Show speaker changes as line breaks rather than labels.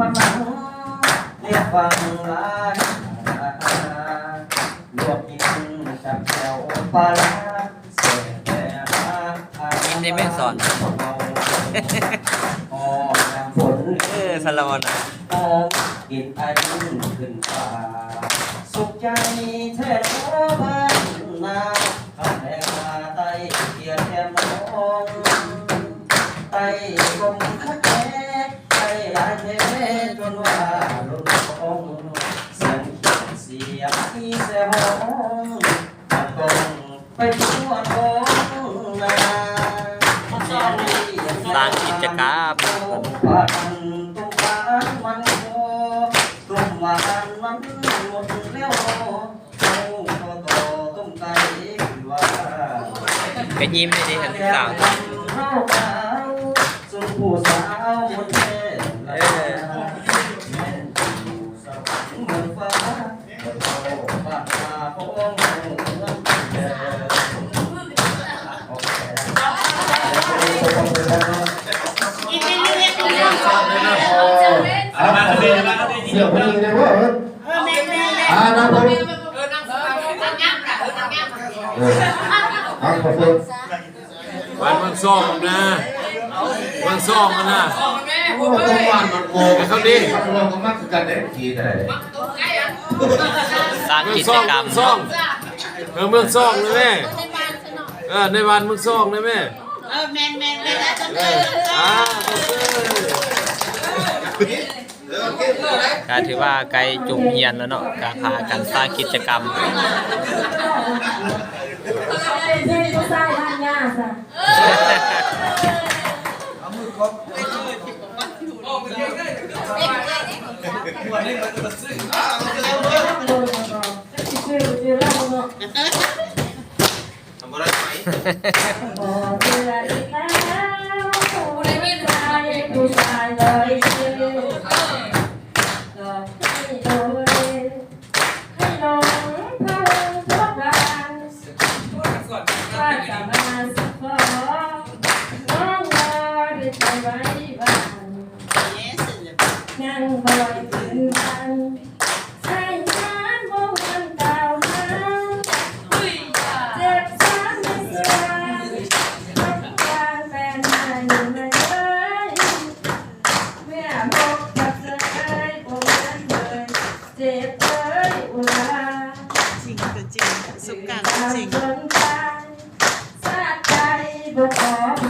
พนังเรียกฟังลายลวกกินกับแก้วปลาร้าเสียแต่หา
กินได้แม่สอน
หอมน้ำฝน
เออสลอนอะ
หอมกลิ่นไอขึ้นฟ้าสุขใจแท้บ้านนา ยงที่เสียห้องมันกงไปทั่วท้องนา
สร้างกิจกรรม
ปันตุกานมันโมตุ่มหวานมันหมดแล้วเอาโตโตต้มไก่ว่า
ก็ยิ้มเลยดิเห็นสาว
เฮา เหมือนเดิมโอเค
เอามาคดีมาคดี
เสี่ยวคนนี้เลยว่าอ่านะผมเออเอาขอบคุณ
วันมันซ่องนะวันซ่องนะ
โอ้ตรงวันมันโกงเขาดิเราก็มักกันได้ทีแต่
สร้าง
เมือง
กิ
ซ่
จ
อง
กรรม
ซ่องเออเมืองซ่องเลยแม่เออในวันเมืองซ่องเลยแม่
เออแมนแมนแมนแล้วจะ
เอออ่าโอเค
ก็ถือว่าไกลจุ่มเฮียนแล้วเนาะการพากันสร้างกิจกรรม
เป็นผู้ชายบ้านยาซะชื่อชื่อ เราเนาะบอกเธออีกแล้วผู้ชายผู้ชายเลยชื่อก็ให้โดนให้ลงพระวงศ์พระบางว่าจะมาสักขอน้องรอได้ใจไว้บ้างยังบอยถึงกัน จริงก็จริงประสบกา
รณ์ก็จริง สา
ใจบ่ข